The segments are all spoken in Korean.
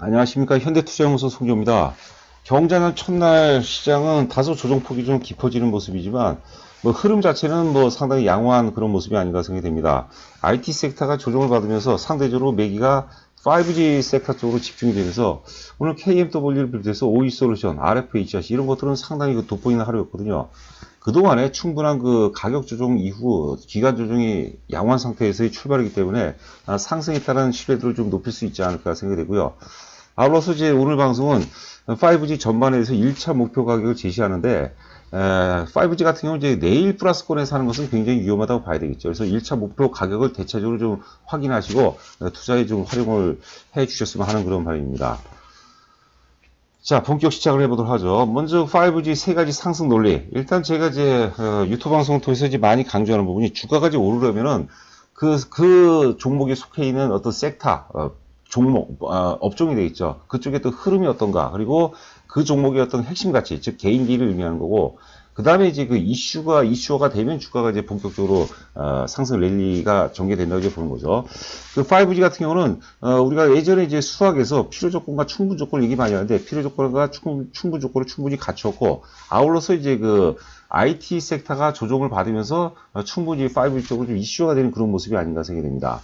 안녕하십니까. 현대투자연구소 송조입니다. 경자는 첫날 시장은 다소 조정폭이 좀 깊어지는 모습이지만 뭐 흐름 자체는 뭐 상당히 양호한 그런 모습이 아닌가 생각이 됩니다. IT 섹터가 조정을 받으면서 상대적으로 매기가 5G 섹터 쪽으로 집중이 되면서 오늘 KMW를 비롯해서 OE솔루션, RFHRC 이런 것들은 상당히 그 돋보이는 하루였거든요. 그동안에 충분한 그 가격 조정 이후 기간 조정이 양호한 상태에서의 출발이기 때문에 아, 상승에 따른 신뢰도를 좀 높일 수 있지 않을까 생각이 되고요. 아울러서 이제 오늘 방송은 5G 전반에 대해서 1차 목표 가격을 제시하는데 에, 5G 같은 경우는 이제 내일 플러스권에 사는 것은 굉장히 위험하다고 봐야 되겠죠. 그래서 1차 목표 가격을 대체적으로 좀 확인하시고 에, 투자에 좀 활용을 해 주셨으면 하는 그런 바람입니다. 자, 본격 시작을 해보도록 하죠. 먼저 5G 세 가지 상승 논리. 일단 제가 이제 어, 유튜브 방송을 통해서 이제 많이 강조하는 부분이 주가가 이제 오르려면은 그, 그 종목에 속해 있는 어떤 섹터, 어, 종목, 어, 업종이 되겠죠. 그쪽에 또 흐름이 어떤가. 그리고 그 종목의 어떤 핵심 가치, 즉 개인기를 의미하는 거고, 그 다음에 이제 그 이슈가, 이슈화가 되면 주가가 이제 본격적으로, 어, 상승 랠리가 전개된다고 이제 보는 거죠. 그 5G 같은 경우는, 어, 우리가 예전에 이제 수학에서 필요 조건과 충분 조건을 얘기 많이 하는데, 필요 조건과 충분, 충분 조건을 충분히 갖췄고, 아울러서 이제 그, IT 섹터가 조정을 받으면서 어, 충분히 5G 쪽으로 좀 이슈화가 되는 그런 모습이 아닌가 생각이 됩니다.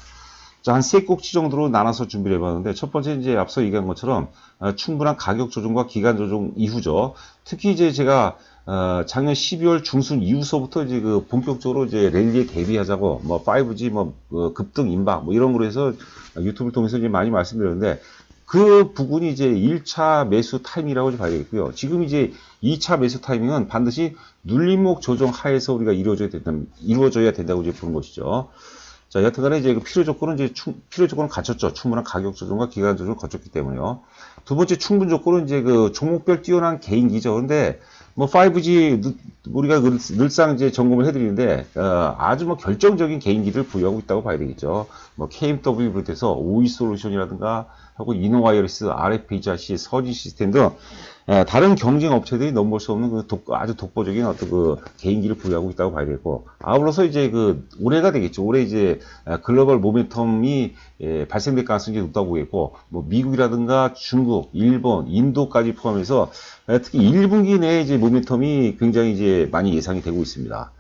자, 한세 꼭지 정도로 나눠서 준비를 해봤는데, 첫 번째 이제 앞서 얘기한 것처럼, 어, 충분한 가격 조정과 기간 조정 이후죠. 특히 이제 제가, 어, 작년 12월 중순 이후서부터 이제 그 본격적으로 이제 랠리에 대비하자고, 뭐 5G 뭐, 어, 급등 임박 뭐 이런 거로 해서 유튜브를 통해서 이제 많이 말씀드렸는데, 그 부분이 이제 1차 매수 타임이라고 봐야 되겠고요. 지금 이제 2차 매수 타이밍은 반드시 눌림목 조정 하에서 우리가 이루어져야 된다, 이루어져야 된다고 이제 보는 것이죠. 자, 여튼간에 이제 그 필요 조건은 이제 충, 필요 조건을 갖췄죠. 충분한 가격 조정과 기간 조정을 거쳤기 때문에요. 두 번째 충분 조건은 이제 그 종목별 뛰어난 개인기죠. 그런데 뭐 5G 우리가 늘- 늘상 이제 점검을 해드리는데 어, 아주 뭐 결정적인 개인기를 부여하고 있다고 봐야 되겠죠. 뭐 KMW 비롯해서 OE 솔루션이라든가 하고 이노와이어리스, RFHRC, 서지 시스템 등 에, 다른 경쟁 업체들이 넘볼 수 없는 그 독- 아주 독보적인 어떤 그 개인기를 부여하고 있다고 봐야 되고 아울러서 이제 그 올해가 되겠죠. 올해 이제 에, 글로벌 모멘텀이 예, 발생될 가능성이 높다고 보겠고 뭐 미국이라든가 중국, 일본, 인도까지 포함해서 에, 특히 1분기 내에 이제 모멘텀이 굉장히 이제 많이 예상이 되고 있습니다.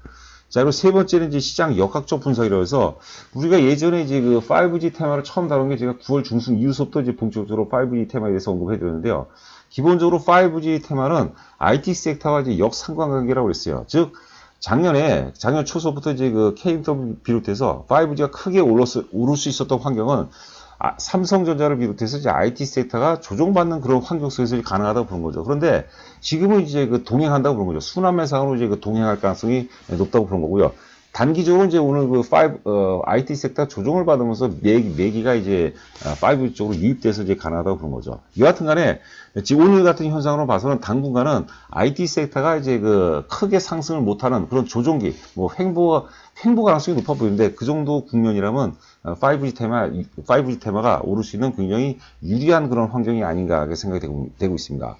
자, 그리고 세 번째는 이제 시장 역학적 분석이라고 해서 우리가 예전에 이제 그 5G 테마를 처음 다룬 게 제가 9월 중순 이후부터 이제 본격적으로 5G 테마에 대해서 언급해 드렸는데요. 기본적으로 5G 테마는 IT 섹터와 이제 역상관관계라고 그랬어요. 즉, 작년에, 작년 초서부터 이제 그 KMW 비롯해서 5G가 크게 오를 수, 오를 수 있었던 환경은 아, 삼성전자를 비롯해서 이제 IT 섹터가 조정받는 그런 환경 속에서 가능하다고 보는 거죠. 그런데 지금은 이제 그 동행한다고 보는 거죠. 순환매상으로 이제 그 동행할 가능성이 높다고 보는 거고요. 단기적으로 이제 오늘 그 5, 어, IT 섹터 조정을 받으면서 매기, 매기가 이제 5 쪽으로 유입돼서 이제 가능하다고 보는 거죠. 여하튼 간에 지금 오늘 같은 현상으로 봐서는 당분간은 IT 섹터가 이제 그 크게 상승을 못하는 그런 조정기, 뭐 횡보, 횡보 가능성이 높아 보이는데 그 정도 국면이라면 5G 테마, 5G 테마가 오를 수 있는 굉장히 유리한 그런 환경이 아닌가 생각이 되고, 되고 있습니다.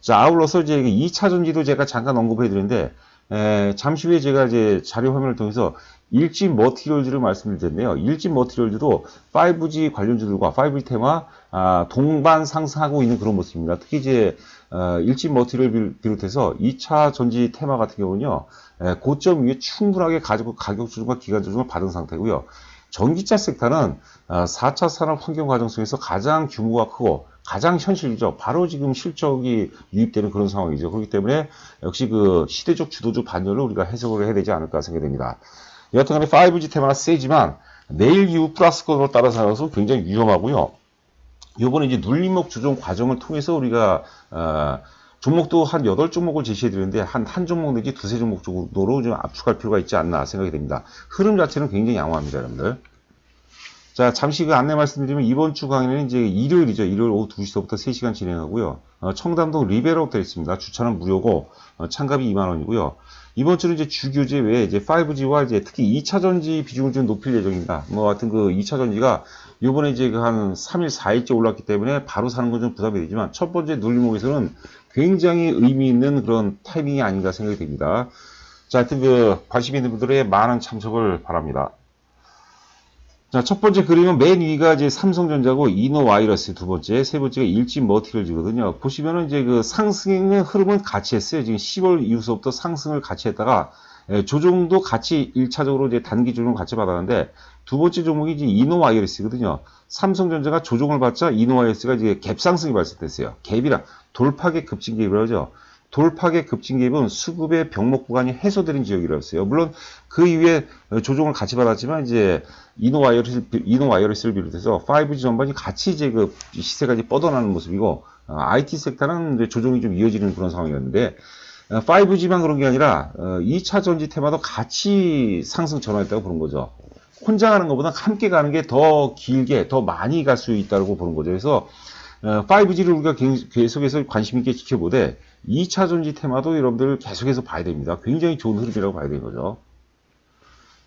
자, 아울러서 이제 2차 전지도 제가 잠깐 언급해 드렸는데, 에, 잠시 후에 제가 이제 자료 화면을 통해서 일진 머티리얼즈를 말씀드렸네요. 일진 머티리얼즈도 5G 관련주들과 5G 테마 아, 동반 상승하고 있는 그런 모습입니다. 특히 이제 어, 일진 머티리얼 비롯- 비롯해서 2차 전지 테마 같은 경우는요. 에, 고점 위에 충분하게 가지고 가격 조정과 기간 조정을 받은 상태고요. 전기차 섹터는 어, 4차 산업 환경 과정 속에서 가장 규모가 크고 가장 현실이죠. 바로 지금 실적이 유입되는 그런 상황이죠. 그렇기 때문에 역시 그 시대적 주도적 반열로 우리가 해석을 해야 되지 않을까 생각됩니다. 여하튼간에 5G 테마가 세지만 내일 이후 플러스권으로 따라서 굉장히 위험하고요. 요번에 이제 눌림목 조정 과정을 통해서 우리가 어, 종목도 한 8종목을 제시해 드리는데 한, 한 종목 내지 두세 종목 정도로 좀 압축할 필요가 있지 않나 생각이 됩니다. 흐름 자체는 굉장히 양호합니다, 여러분들. 자, 잠시 그 안내 말씀드리면 이번 주 강의는 이제 일요일이죠. 일요일 오후 2시부터 3시간 진행하고요. 어, 청담동 리베로 되어 있습니다. 주차는 무료고 어, 참가비 2만 원이고요. 이번 주는 이제 주교재 외에 이제 5G와 이제 특히 2차 전지 비중을 좀 높일 예정입니다. 뭐 하여튼 그 2차 전지가 요번에 이제 그한 3일, 4일째 올랐기 때문에 바로 사는 건 좀 부담이 되지만 첫 번째 눌림목에서는 굉장히 의미 있는 그런 타이밍이 아닌가 생각이 됩니다. 자, 하여튼 그 관심 있는 분들의 많은 참석을 바랍니다. 자, 첫 번째 그림은 맨 위가 이제 삼성전자고 이노와이러스 두 번째, 세 번째가 일진 머티리얼즈거든요. 보시면은 이제 그 상승의 흐름은 같이 했어요. 지금 10월 이후서부터 상승을 같이 했다가 예, 조정도 같이 1차적으로 이제 단기 조정 같이 받았는데 두 번째 종목이 이제 이노와이러스거든요. 삼성전자가 조정을 받자 이노와이러스가 이제 갭 상승이 발생됐어요. 갭이라 돌파계 급진 갭이라고 하죠. 돌파계 급진 갭은 수급의 병목 구간이 해소되는 지역이라고 했어요. 물론 그 이후에 조정을 같이 받았지만 이제 이노와이어리스, 이노와이어리스를 비롯해서 5G 전반이 같이 이제 그 시세가 이제 뻗어나는 모습이고 어, IT 섹터는 이제 조정이 좀 이어지는 그런 상황이었는데 어, 5G만 그런 게 아니라 어, 2차 전지 테마도 같이 상승 전환했다고 보는 거죠. 혼자 가는 것보다 함께 가는 게 더 길게 더 많이 갈 수 있다고 보는 거죠. 그래서 어, 5G를 우리가 개- 계속해서 관심 있게 지켜보되 2차 전지 테마도 여러분들 계속해서 봐야 됩니다. 굉장히 좋은 흐름이라고 봐야 되는 거죠.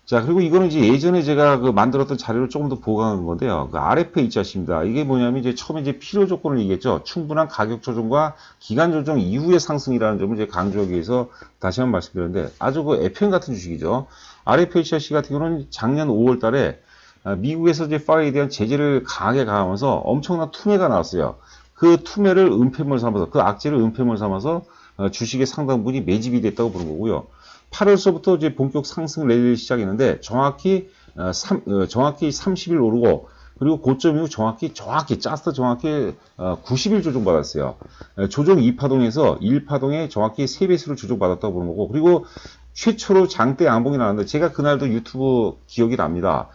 자, 그리고 이거는 이제 예전에 제가 그 만들었던 자료를 조금 더 보강한 건데요. 그 RFA 자입니다 이게 뭐냐면 이제 처음에 이제 필요 조건을 얘기했죠. 충분한 가격 조정과 기간 조정 이후의 상승이라는 점을 이제 강조하기 위해서 다시 한번 말씀드렸는데 아주 그 FM 같은 주식이죠. RFA c 같은 경우는 작년 5월 달에 아, 미국에서 이제 파이에 대한 제재를 강하게 가하면서 엄청난 투매가 나왔어요. 그 투매를 은폐물 삼아서 그 악재를 은폐물 삼아서 어, 주식의 상당 부분이 매집이 됐다고 보는 거고요. 8월서부터 이제 본격 상승 랠리를 시작했는데 정확히 어, 삼- 어, 정확히 30일 오르고 그리고 고점 이후 정확히 정확히 짜스 정확히 어, 90일 조정 받았어요. 어, 조정 2파동에서 1파동에 정확히 3배수를 조정 받았다고 보는 거고 그리고 최초로 장대 양봉이 나왔는데 제가 그날도 유튜브 기억이 납니다.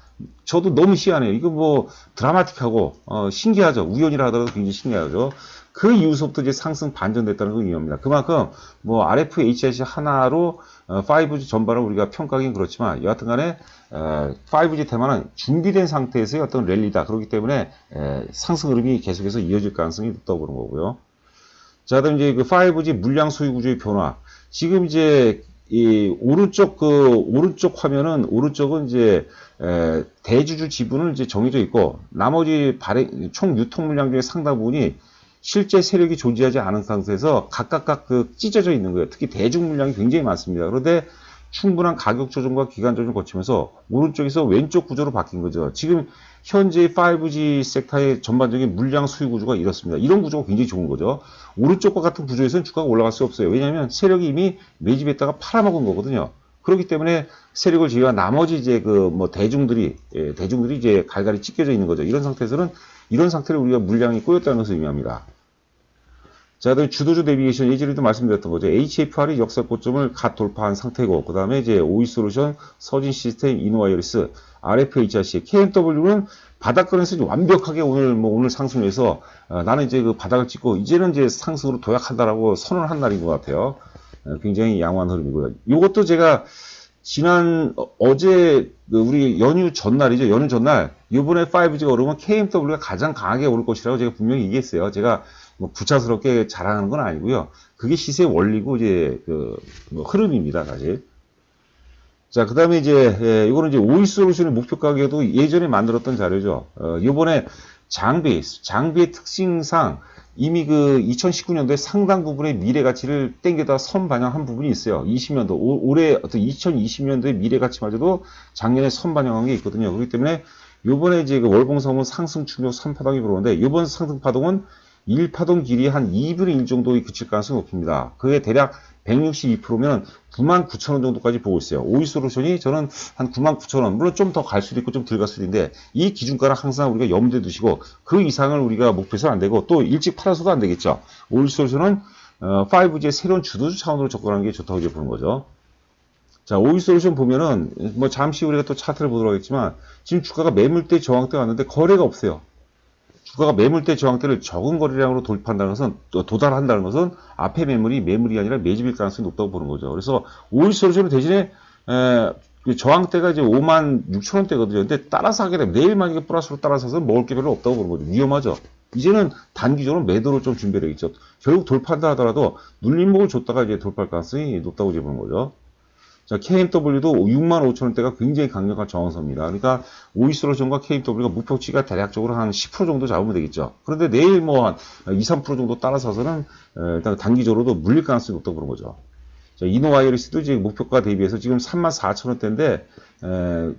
저도 너무 희한해요. 이거 뭐 드라마틱하고 어, 신기하죠. 우연이라 하더라도 굉장히 신기하죠. 그 이후서부터 이제 상승 반전됐다는 건 의미합니다. 그만큼 뭐 RF, HIC 하나로 어, 5G 전반을 우리가 평가하기는 그렇지만 여하튼 간에 어, 5G 테마는 준비된 상태에서의 어떤 랠리다. 그렇기 때문에 에, 상승 흐름이 계속해서 이어질 가능성이 높다고 보는 거고요. 자, 그다음 이제 그 5G 물량 소유 구조의 변화. 지금 이제 이 오른쪽 그 오른쪽 화면은 오른쪽은 이제 에, 대주주 지분은 이제 정해져 있고 나머지 발행 총 유통 물량 중에 상당 부분이 실제 세력이 존재하지 않은 상태에서 각각각 그 찢어져 있는 거예요. 특히 대중 물량이 굉장히 많습니다. 그런데 충분한 가격 조정과 기간 조정을 거치면서 오른쪽에서 왼쪽 구조로 바뀐 거죠. 지금 현재 5G 섹터의 전반적인 물량 수요 구조가 이렇습니다. 이런 구조가 굉장히 좋은 거죠. 오른쪽과 같은 구조에서는 주가가 올라갈 수 없어요. 왜냐하면 세력이 이미 매집했다가 팔아먹은 거거든요. 그렇기 때문에 세력을 제외한 나머지 이제 그 뭐 대중들이 예, 대중들이 이제 갈갈이 찢겨져 있는 거죠. 이런 상태에서는 이런 상태를 우리가 물량이 꼬였다는 것을 의미합니다. 자, 그다음에 주도주 내비게이션 예전에도 말씀드렸던 거죠. HFR이 역사 고점을 갓 돌파한 상태고, 그 다음에 이제 오이솔루션, 서진 시스템, 이노와이어리스, RFHRC, KMW는 바닥권에서 완벽하게 오늘 뭐 오늘 상승해서 어, 나는 이제 그 바닥을 찍고 이제는 이제 상승으로 도약한다라고 선언을 한 날인 것 같아요. 어, 굉장히 양호한 흐름이고요. 이것도 제가 지난 어- 어제 그 우리 연휴 전날이죠. 연휴 전날 이번에 5G가 오르면 KMW가 가장 강하게 오를 것이라고 제가 분명히 얘기했어요. 제가 뭐 부차스럽게 자랑하는 건 아니고요. 그게 시세의 원리고 이제 그 뭐 흐름입니다, 사실. 자, 그 다음에 이제, 예, 이거는 이제 오이 솔루션의 목표 가격도 예전에 만들었던 자료죠. 어, 요번에 장비, 장비의 특징상 이미 그 2019년도에 상당 부분의 미래 가치를 땡겨다 선 반영한 부분이 있어요. 20년도, 올- 올해 어떤 2020년도의 미래 가치마저도 작년에 선 반영한 게 있거든요. 그렇기 때문에 요번에 이제 그 월봉섬은 상승 충격 3파동이 들어오는데 요번 상승 파동은 1파동 길이 한 2분의 1 정도에 그칠 가능성이 높습니다. 그게 대략 162%면 99,000원 정도까지 보고 있어요. 오이 솔루션이 저는 한 99,000원, 물론 좀 더 갈 수도 있고 좀 덜 갈 수도 있는데 이 기준가를 항상 우리가 염두에 두시고 그 이상을 우리가 목표해서는 안 되고 또 일찍 팔아서도 안 되겠죠. 오이 솔루션은 어, 5G의 새로운 주도주 차원으로 접근하는 게 좋다고 이제 보는 거죠. 자, 오이 솔루션 보면은 뭐 잠시 우리가 또 차트를 보도록 하겠지만 지금 주가가 매물대 저항대 왔는데 거래가 없어요. 주가가 매물대 저항대를 적은 거래량으로 돌파한다는 것은 또 도달한다는 것은 앞에 매물이 매물이 아니라 매집일 가능성이 높다고 보는 거죠. 그래서 오일 솔루션은 대신에 에, 그 저항대가 이제 5만 6천 원대거든요. 근데 따라서 하게 되면 내일 만약에 플러스로 따라서서 먹을 게 별로 없다고 보는 거죠. 위험하죠. 이제는 단기적으로 매도를 좀 준비를 해야겠죠. 결국 돌파한다 하더라도 눌림목을 줬다가 이제 돌파할 가능성이 높다고 이제 보는 거죠. 자, KMW도 6만 5천 원대가 굉장히 강력한 저항선입니다. 그러니까 오이솔루션과 KMW가 목표치가 대략적으로 한 10% 정도 잡으면 되겠죠. 그런데 내일 뭐 한 2, 3% 정도 따라서서는 에, 일단 단기적으로도 물릴 가능성이 높다고 그런 거죠. 자, 이노와이어리스도 이제 목표가 대비해서 지금 3만 4천 원대인데 에,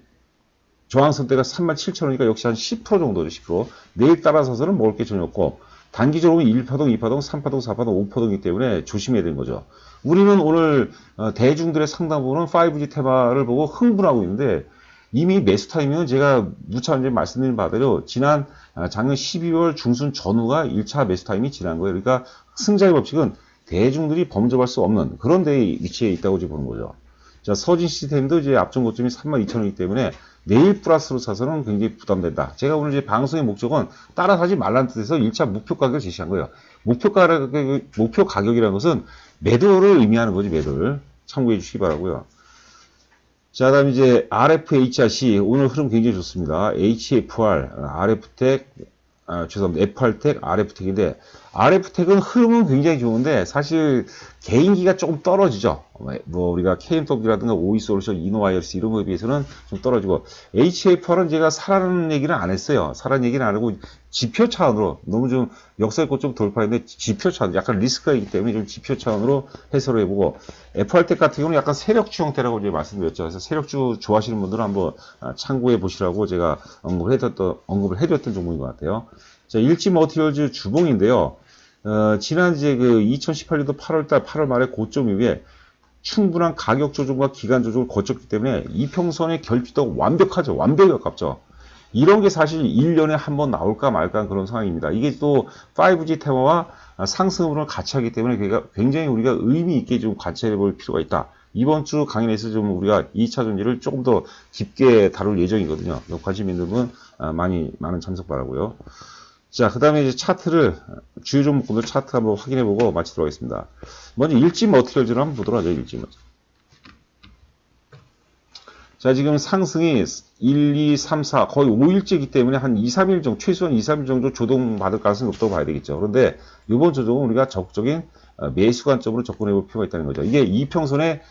저항선대가 37,000원이니까 역시 한 10% 정도죠, 10%. 내일 따라서서는 먹을 게 전혀 없고, 단기적으로 1파동, 2파동, 3파동, 4파동, 5파동이기 때문에 조심해야 되는 거죠. 우리는 오늘 어, 대중들의 상당 부분은 5G 테마를 보고 흥분하고 있는데, 이미 매수 타이밍은 제가 무차 이제 말씀드린 바대로 지난 아, 작년 12월 중순 전후가 1차 매수 타이밍이 지난 거예요. 그러니까 승자의 법칙은 대중들이 범접할 수 없는 그런 데에 위치해 있다고 이제 보는 거죠. 자, 서진 시스템도 이제 앞전 고점이 32,000원이기 때문에 내일 플러스로 사서는 굉장히 부담된다. 제가 오늘 이제 방송의 목적은 따라 사지 말라는 뜻에서 1차 목표 가격을 제시한 거예요. 목표 가격, 목표 가격이라는 것은 매도를 의미하는 거지, 매도를. 참고해 주시기 바라고요. 자, 다음 이제 RFHRC 오늘 흐름 굉장히 좋습니다. HFR, RF텍, 아, 죄송합니다. FR텍, RF텍인데 RF텍은 흐름은 굉장히 좋은데 사실 개인기가 조금 떨어지죠. 뭐 우리가 KMW라든가 오이솔루션, 이노와이어스 이런 거에 비해서는 좀 떨어지고 HFR은 제가 사라는 얘기는 안 했어요. 사라는 얘기는 안 하고 지표 차원으로 너무 좀 역사의 꽃좀 돌파했는데 지표 차원 약간 리스크가 있기 때문에 좀 지표 차원으로 해설을 해보고 FR텍 같은 경우는 약간 세력주 형태라고 이제 말씀드렸죠. 그래서 세력주 좋아하시는 분들은 한번 아, 참고해 보시라고 제가 언급을 해드렸던 언급을 해드렸던 종목인 것 같아요. 자, 일지 머티리얼즈 주봉인데요. 어, 지난 이제 그 2018년도 8월달, 8월 말에 고점 이후에 충분한 가격 조정과 기간 조정을 거쳤기 때문에 이평선의 결집도가 완벽하죠. 완벽에 가깝죠. 이런 게 사실 1년에 한 번 나올까 말까 그런 상황입니다. 이게 또 5G 테마와 상승으로 같이 하기 때문에 굉장히 우리가 의미 있게 좀 관찰해 볼 필요가 있다. 이번 주 강연에서 좀 우리가 2차 전지를 조금 더 깊게 다룰 예정이거든요. 관심 있는 분 아, 많이, 많은 참석 바라고요 자, 그 다음에 이제 차트를, 주요 종목들 차트 한번 확인해 보고 마치도록 하겠습니다. 먼저 일지 머티리얼즈를 한번 보도록 하죠, 일지 머티리얼. 자, 지금 상승이 1, 2, 3, 4, 거의 5일째이기 때문에 한 2, 3일 정도, 최소한 2, 3일 정도 조동받을 가능성이 높다고 봐야 되겠죠. 그런데 이번 조정은 우리가 적극적인 어, 매수 관점으로 접근해 볼 필요가 있다는 거죠. 이게 이평선의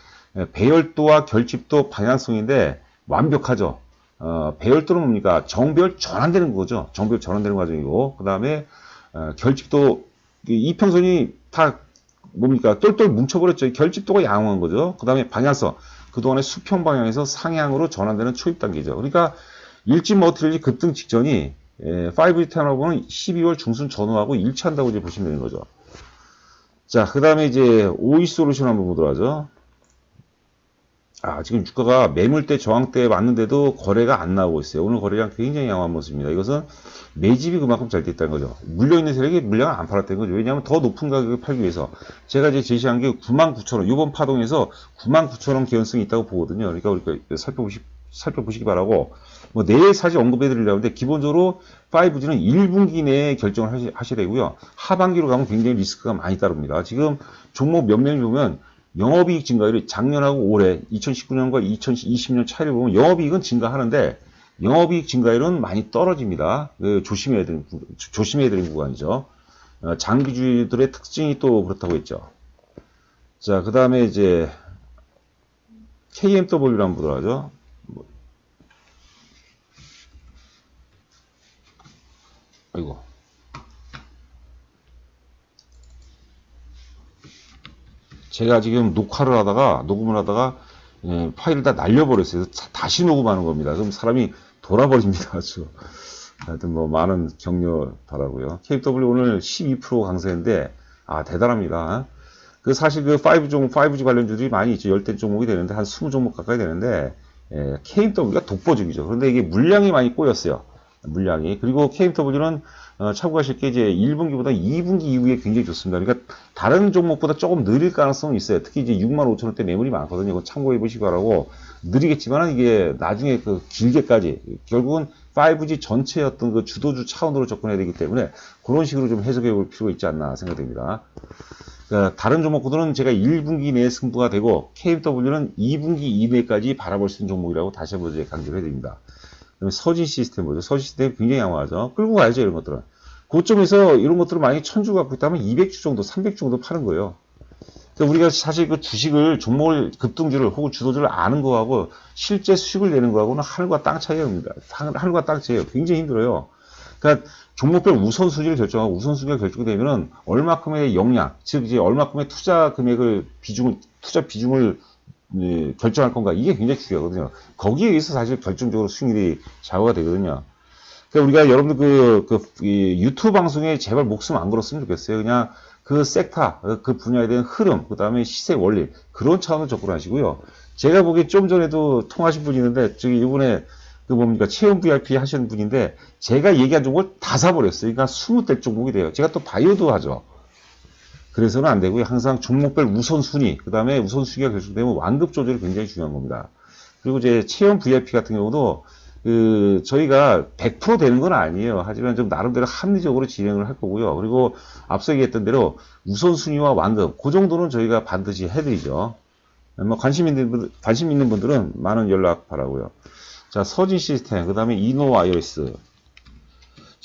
배열도와 결집도 방향성인데 완벽하죠. 어, 배열도는 뭡니까? 정배열 전환되는 거죠. 정배열 전환되는 과정이고, 그 다음에 어, 결집도 이평선이 다 뭡니까? 똘똘 뭉쳐버렸죠. 결집도가 양호한 거죠. 그 다음에 방향성. 그동안의 수평 방향에서 상향으로 전환되는 초입 단계죠. 그러니까 일지 머티리얼이 급등 직전이 5G 테너보는 12월 중순 전후하고 일치한다고 이제 보시면 되는 거죠. 자, 그 다음에 이제 OE 솔루션 한번 보도록 하죠. 아, 지금 주가가 매물대 저항대에 맞는데도 거래가 안 나오고 있어요. 오늘 거래량 굉장히 양호한 모습입니다. 이것은 매집이 그만큼 잘 됐다는 거죠. 물려있는 세력이 물량을 안 팔았다는 거죠. 왜냐하면 더 높은 가격에 팔기 위해서. 제가 이제 제시한 게 99,000원, 이번 파동에서 99,000원 개연성이 있다고 보거든요. 그러니까 우리가 살펴보시, 살펴보시기 바라고. 뭐 내일 사실 언급해 드리려고 하는데 기본적으로 5G는 1분기 내에 결정을 하시, 하셔야 되고요. 하반기로 가면 굉장히 리스크가 많이 따릅니다. 지금 종목 몇 명이 보면 영업이익 증가율이 작년하고 올해 2019년과 2020년 차이를 보면 영업이익은 증가하는데 영업이익 증가율은 많이 떨어집니다. 그 조심해야 되는 조심해야 되는 구간이죠. 어, 장기주들의 특징이 또 그렇다고 했죠. 자, 그 다음에 이제 KMW를 한번 보도록 하죠. 뭐. 아이고. 제가 지금 녹화를 하다가 녹음을 하다가 예, 파일을 다 날려버렸어요. 다시 녹음하는 겁니다. 그럼 사람이 돌아버립니다. 아주. 하여튼 뭐 많은 격려 바라고요. KW 오늘 12% 강세인데 아 대단합니다. 그 사실 그 5 종, 5G 관련주들이 많이 있죠. 열대 종목이 되는데 한 20종목 가까이 되는데 예, KMW가 독보적이죠. 그런데 이게 물량이 많이 꼬였어요. 물량이. 그리고 KMW는 어, 참고하실 게 이제 1분기보다 2분기 이후에 굉장히 좋습니다. 그러니까 다른 종목보다 조금 느릴 가능성이 있어요. 특히 이제 6만 5천 원대 매물이 많거든요. 이거 참고해 보시기 바라고 느리겠지만 이게 나중에 그 길게까지 결국은 5G 전체의 어떤 그 주도주 차원으로 접근해야 되기 때문에 그런 식으로 좀 해석해 볼 필요가 있지 않나 생각됩니다. 그러니까 다른 종목들은 제가 1분기 내에 승부가 되고 KMW는 2분기 이내까지 바라볼 수 있는 종목이라고 다시 한번 강조를 해드립니다. 그다음에 서진 시스템 보죠. 서진 시스템 굉장히 양호하죠. 끌고 가야죠, 이런 것들은. 고점에서 이런 것들을 만약에 1000주 갖고 있다면 200주 정도, 300주 정도 파는 거예요. 그러니까 우리가 사실 그 주식을, 종목을, 급등주를 혹은 주도주를 아는 거하고 실제 수익을 내는 거하고는 하늘과 땅 차이입니다. 하늘과 땅 차이예요. 굉장히 힘들어요. 그러니까 종목별 우선순위를 결정하고 우선순위가 결정이 되면은 얼마큼의 역량, 즉 이제 얼마큼의 투자 금액을 비중을 투자 비중을 예, 결정할 건가 이게 굉장히 중요하거든요. 거기에 의해서 사실 결정적으로 승률이 좌우가 되거든요. 그러니까 우리가 여러분들 그, 그, 이 유튜브 방송에 제발 목숨 안 걸었으면 좋겠어요. 그냥 그 섹터, 그 분야에 대한 흐름, 그 다음에 시세 원리, 그런 차원으로 접근하시고요. 제가 보기에 좀 전에도 통하신 분이 있는데, 저기 이번에 그 뭡니까, 체험 VIP 하시는 분인데, 제가 얘기한 종목을 다 사버렸어요. 그러니까 20대 종목이 돼요. 제가 또 바이오도 하죠. 그래서는 안 되고요. 항상 종목별 우선순위, 그 다음에 우선순위가 결정되면 완급 조절이 굉장히 중요한 겁니다. 그리고 이제 체험 VIP 같은 경우도 그 저희가 100% 되는 건 아니에요. 하지만 좀 나름대로 합리적으로 진행을 할 거고요. 그리고 앞서 얘기했던 대로 우선순위와 완급 그 정도는 저희가 반드시 해드리죠. 뭐 관심 있는 분 관심 있는 분들은 많은 연락 바라고요. 자 서진 시스템 그 다음에 이노 와이어리스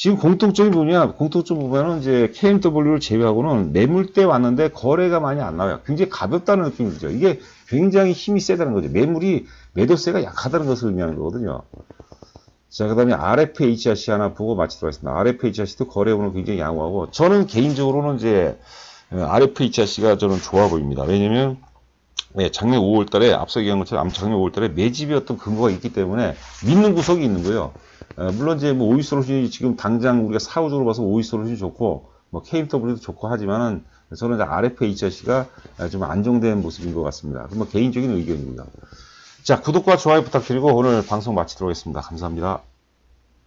지금 공통점이 뭐냐? 공통점 보면은 이제 KMW를 제외하고는 매물대 왔는데 거래가 많이 안 나와요. 굉장히 가볍다는 느낌이 들죠. 이게 굉장히 힘이 세다는 거죠. 매물이 매도세가 약하다는 것을 의미하는 거거든요. 자, 그 다음에 RFHRC 하나 보고 마치도록 하겠습니다. RFHRC도 거래 오늘 굉장히 양호하고, 저는 개인적으로는 이제, RFHRC가 저는 좋아 보입니다. 왜냐면, 네, 작년 5월 달에 앞서 얘기한 것처럼 작년 5월 달에 어떤 근거가 있기 때문에 믿는 구석이 있는 거예요. 에, 물론 이제 뭐 오이 솔루션이 지금 당장 우리가 사후적으로 봐서 오이 솔루션이 좋고, 뭐 KMW도 좋고 하지만은 저는 이제 RFHRC가 좀 안정된 모습인 것 같습니다. 뭐 개인적인 의견입니다. 자, 구독과 좋아요 부탁드리고 오늘 방송 마치도록 하겠습니다. 감사합니다.